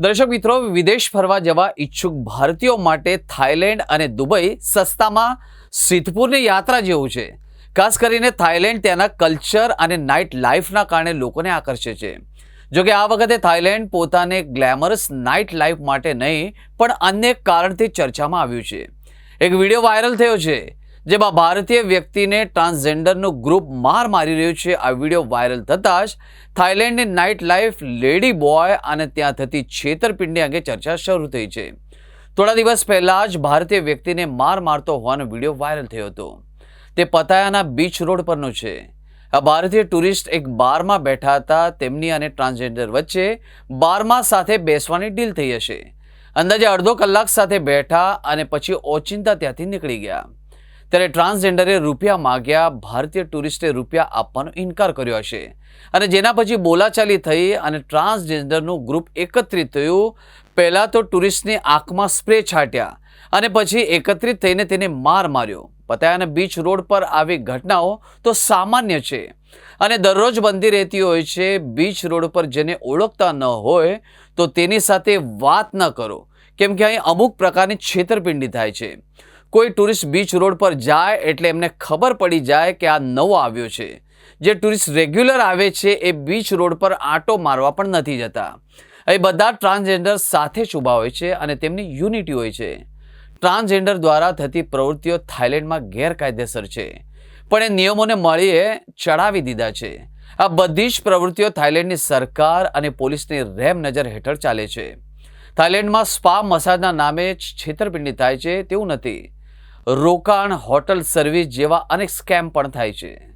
દર્શક મિત્રો, વિદેશ ફરવા જવા ઈચ્છુક ભારતીયો માટે થાઇલેન્ડ અને દુબઈ સસ્તામાં સિદ્ધપુરની યાત્રા જેવું છે. ખાસ કરીને થાઇલેન્ડ તેના કલ્ચર અને નાઇટ લાઈફના કારણે લોકોને આકર્ષે છે. જોકે આ વખતે થાઇલેન્ડ પોતાને ગ્લેમરસ નાઇટ લાઈફ માટે નહીં, પણ અન્ય કારણથી ચર્ચામાં આવ્યું છે. એક વીડિયો વાયરલ થયો છે. જેમાં ભારતીય વ્યક્તિને ટ્રાન્સજેન્ડરનું ગ્રુપ માર મારી રહ્યું છે. આ વીડિયો વાયરલ થતાં જ થાઇલેન્ડની નાઇટ લાઈફ લેડી બોય અને ત્યાં થતી છેતરપિંડી અંગે ચર્ચા શરૂ થઈ છે. થોડા દિવસ પહેલાં જ ભારતીય વ્યક્તિને માર મારતો હોવાનો વીડિયો વાયરલ થયો હતો. તે પતાયાના બીચ રોડ પરનો છે. આ ભારતીય ટુરિસ્ટ એક બારમાં બેઠા હતા. તેમની અને ટ્રાન્સજેન્ડર વચ્ચે બારમાં સાથે બેસવાની ડીલ થઈ હશે. અંદાજે અડધો કલાક સાથે બેઠા અને પછી ઓચિંતા ત્યાંથી નીકળી ગયા. ત્યારે ટ્રાન્સજેન્ડરે રૂપિયા માગ્યા, ભારતીય ટુરિસ્ટે રૂપિયા આપવાનો ઇનકાર કર્યો હશે. અને જેના પછી બોલાચાલી થઈ અને ટ્રાન્સજેન્ડરનું ગ્રુપ એકત્રિત થયું, પહેલાં તો ટુરિસ્ટની આંખમાં સ્પ્રે છાંટ્યા અને પછી એકત્રિત થઈને તેને માર માર્યો. પતાયાના બીચ રોડ પર આવી ઘટનાઓ તો સામાન્ય છે. અને દરરોજ બનતી રહેતી હોય છે, બીચ રોડ પર જેને ઓળખતા ન હોય, તો તેની સાથે વાત ન કરો. કેમ કે અહીં અમુક પ્રકારની છેતરપિંડી થાય છે. કોઈ ટુરિસ્ટ બીચ રોડ પર જાય એટલે એમને ખબર પડી જાય કે આ નવો આવ્યો છે. જે ટુરિસ્ટ રેગ્યુલર આવે છે એ બીચ રોડ પર આંટો મારવા પણ નથી જતા. એ બધા ટ્રાન્સજેન્ડર સાથે જ ઊભા હોય છે અને તેમની યુનિટી હોય છે. ટ્રાન્સજેન્ડર દ્વારા થતી પ્રવૃત્તિઓ થાઇલેન્ડમાં ગેરકાયદેસર છે. પણ એ નિયમોને મળીએ ચડાવી દીધા છે. આ બધી જ પ્રવૃત્તિઓ થાઇલેન્ડની સરકાર અને પોલીસની રેમ નજર હેઠળ ચાલે છે. થાઇલેન્ડમાં સ્પા મસાજના નામે છેતરપિંડી થાય છે તેવું નથી. રોકાણ હોટલ સર્વિસ જેવા અનેક સ્કેમ પણ થાય છે.